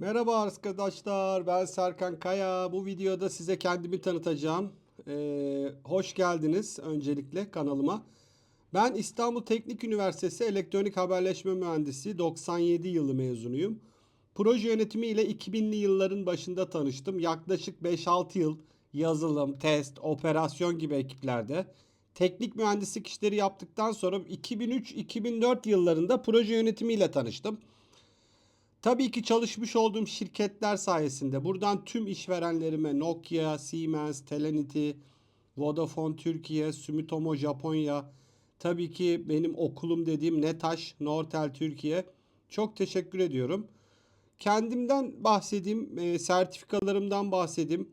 Merhaba arkadaşlar, ben Serkan Kaya. Bu videoda size kendimi tanıtacağım. Ee, hoş geldiniz öncelikle kanalıma. Ben İstanbul Teknik Üniversitesi Elektronik Haberleşme Mühendisi 97 yılı mezunuyum. Proje yönetimi ile 2000'li yılların başında tanıştım. Yaklaşık 5-6 yıl yazılım, test, operasyon gibi ekiplerde teknik mühendislik işleri yaptıktan sonra 2003-2004 yıllarında proje yönetimiyle tanıştım. Tabii ki çalışmış olduğum şirketler sayesinde buradan tüm işverenlerime Nokia, Siemens, Telenity, Vodafone Türkiye, Sumitomo Japonya, tabii ki benim okulum dediğim Netaş, Nortel Türkiye çok teşekkür ediyorum. Kendimden bahsedeyim, e, sertifikalarımdan bahsedeyim.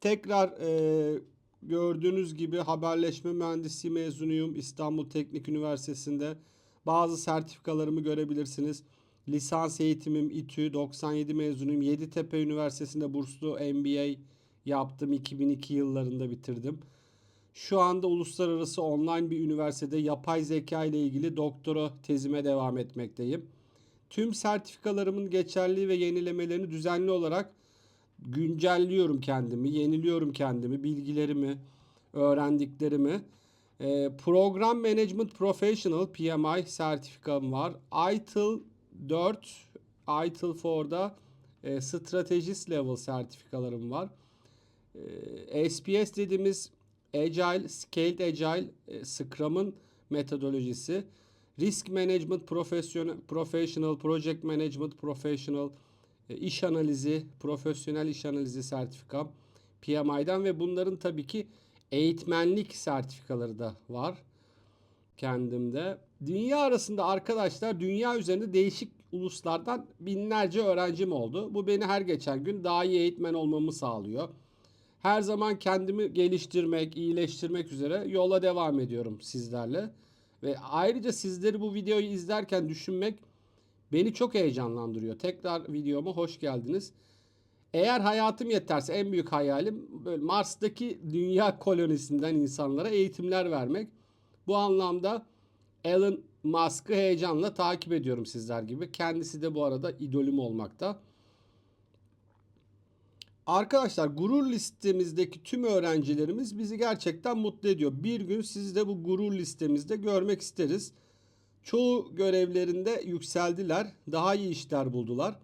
Tekrar e, gördüğünüz gibi haberleşme mühendisliği mezunuyum İstanbul Teknik Üniversitesi'nde. Bazı sertifikalarımı görebilirsiniz. Lisans eğitimim İTÜ 97 mezunuyum. Yeditepe Üniversitesi'nde burslu MBA yaptım. 2002 yıllarında bitirdim. Şu anda uluslararası online bir üniversitede yapay zeka ile ilgili doktora tezime devam etmekteyim. Tüm sertifikalarımın geçerli ve yenilemelerini düzenli olarak güncelliyorum kendimi, yeniliyorum kendimi, bilgilerimi, öğrendiklerimi. Ee, Program Management Professional PMI sertifikam var. ITIL 4, ITIL 4'da e, Strategist Level sertifikalarım var. E, SPS dediğimiz Agile, Scaled Agile, e, Scrum'ın metodolojisi. Risk Management Professional, Project Management Professional, e, iş analizi, profesyonel iş analizi sertifikam PMI'den ve bunların tabii ki eğitmenlik sertifikaları da var kendimde. Dünya arasında arkadaşlar dünya üzerinde değişik uluslardan binlerce öğrencim oldu. Bu beni her geçen gün daha iyi eğitmen olmamı sağlıyor. Her zaman kendimi geliştirmek, iyileştirmek üzere yola devam ediyorum sizlerle. Ve ayrıca sizleri bu videoyu izlerken düşünmek beni çok heyecanlandırıyor. Tekrar videoma hoş geldiniz. Eğer hayatım yeterse en büyük hayalim böyle Mars'taki dünya kolonisinden insanlara eğitimler vermek. Bu anlamda Elon Musk'ı heyecanla takip ediyorum sizler gibi. Kendisi de bu arada idolüm olmakta. Arkadaşlar gurur listemizdeki tüm öğrencilerimiz bizi gerçekten mutlu ediyor. Bir gün sizi de bu gurur listemizde görmek isteriz. Çoğu görevlerinde yükseldiler. Daha iyi işler buldular.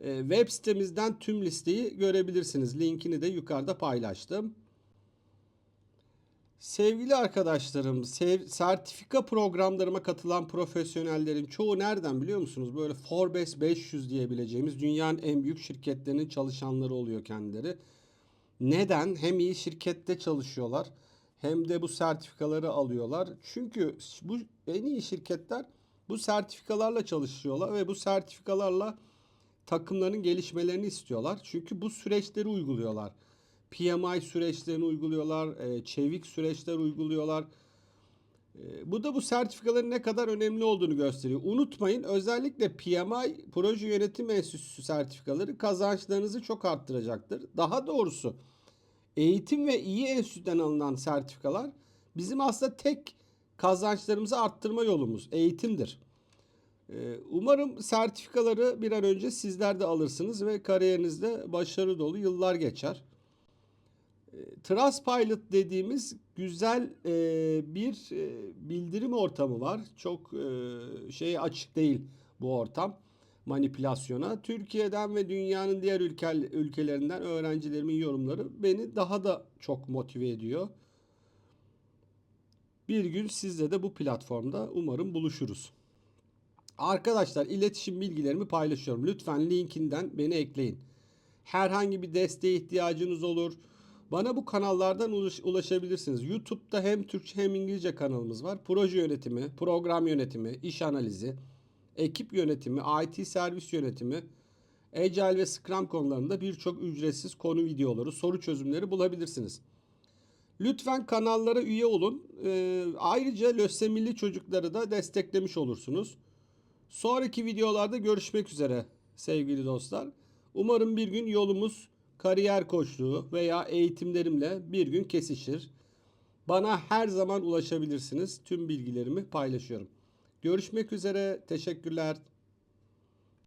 Ee, web sitemizden tüm listeyi görebilirsiniz. Linkini de yukarıda paylaştım. Sevgili arkadaşlarım, sertifika programlarıma katılan profesyonellerin çoğu nereden biliyor musunuz? Böyle Forbes 500 diyebileceğimiz dünyanın en büyük şirketlerinin çalışanları oluyor kendileri. Neden? Hem iyi şirkette çalışıyorlar hem de bu sertifikaları alıyorlar. Çünkü bu en iyi şirketler bu sertifikalarla çalışıyorlar ve bu sertifikalarla takımların gelişmelerini istiyorlar. Çünkü bu süreçleri uyguluyorlar. PMI süreçlerini uyguluyorlar, e, çevik süreçler uyguluyorlar. E, Bu da bu sertifikaların ne kadar önemli olduğunu gösteriyor. Unutmayın özellikle PMI Proje Yönetim Enstitüsü sertifikaları kazançlarınızı çok arttıracaktır. Daha doğrusu eğitim ve iyi enstitüden alınan sertifikalar bizim aslında tek kazançlarımızı arttırma yolumuz eğitimdir. Ee, Umarım sertifikaları bir an önce sizler de alırsınız ve kariyerinizde başarı dolu yıllar geçer. Trustpilot dediğimiz güzel e, bir e, bildirim ortamı var. Çok e, şey açık değil bu ortam manipülasyona. Türkiye'den ve dünyanın diğer ülke, ülkelerinden öğrencilerimin yorumları beni daha da çok motive ediyor. Bir gün sizle de bu platformda umarım buluşuruz. Arkadaşlar iletişim bilgilerimi paylaşıyorum. Lütfen linkinden beni ekleyin. Herhangi bir desteğe ihtiyacınız olur. Bana bu kanallardan ulaş- ulaşabilirsiniz. YouTube'da hem Türkçe hem İngilizce kanalımız var. Proje yönetimi, program yönetimi, iş analizi, ekip yönetimi, IT servis yönetimi, Agile ve Scrum konularında birçok ücretsiz konu videoları, soru çözümleri bulabilirsiniz. Lütfen kanallara üye olun. Ee, ayrıca lösemili çocukları da desteklemiş olursunuz. Sonraki videolarda görüşmek üzere sevgili dostlar. Umarım bir gün yolumuz kariyer koçluğu veya eğitimlerimle bir gün kesişir. Bana her zaman ulaşabilirsiniz. Tüm bilgilerimi paylaşıyorum. Görüşmek üzere. Teşekkürler.